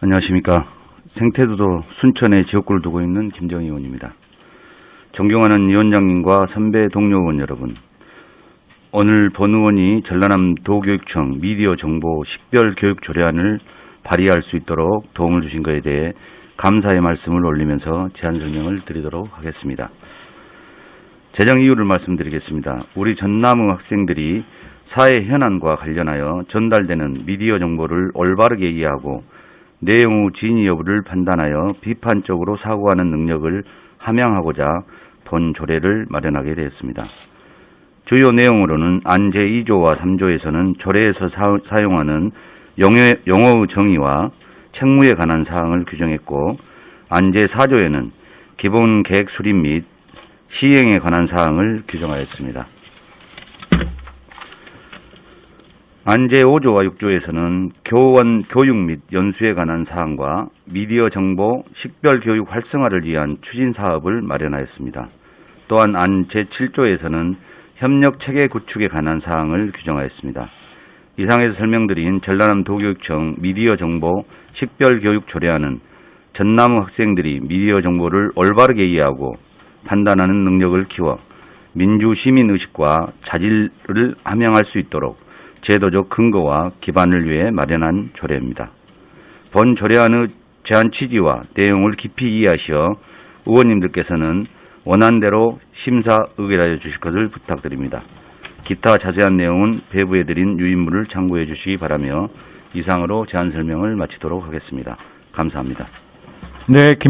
안녕하십니까. 생태도도 순천에 지역구를 두고 있는 김정희 의원입니다. 존경하는 위원장님과 선배 동료 의원 여러분. 오늘 본 의원이 전라남 도교육청 미디어 정보 식별 교육 조례안을 발의할 수 있도록 도움을 주신 것에 대해 감사의 말씀을 올리면서 제안 설명을 드리도록 하겠습니다. 재정 이유를 말씀드리겠습니다. 우리 전남의 학생들이 사회 현안과 관련하여 전달되는 미디어 정보를 올바르게 이해하고 내용 후 진위 여부를 판단하여 비판적으로 사고하는 능력을 함양하고자 본 조례를 마련하게 되었습니다. 주요 내용으로는 안 제2조와 3조에서는 조례에서 사, 용하는 영어, 영어의 정의와 책무에 관한 사항을 규정했고 안 제4조에는 기본 계획 수립 및 시행에 관한 사항을 규정하였습니다. 안제 5조와 6조에서는 교원 교육 및 연수에 관한 사항과 미디어 정보 식별 교육 활성화를 위한 추진 사업을 마련하였습니다. 또한 안 제 7조에서는 협력 체계 구축에 관한 사항을 규정하였습니다. 이상에서 설명드린 전라남 도교육청 미디어 정보 식별 교육 조례안은 전남 학생들이 미디어 정보를 올바르게 이해하고 판단하는 능력을 키워 민주 시민 의식과 자질을 함양할 수 있도록 제도적 근거와 기반을 위해 마련한 조례입니다. 본 조례안의 제안 취지와 내용을 깊이 이해하시어 의원님들께서는 원안대로 심사 의결하여 주실 것을 부탁드립니다. 기타 자세한 내용은 배부해드린 유인물을 참고해 주시기 바라며 이상으로 제안 설명을 마치도록 하겠습니다. 감사합니다. 네, 김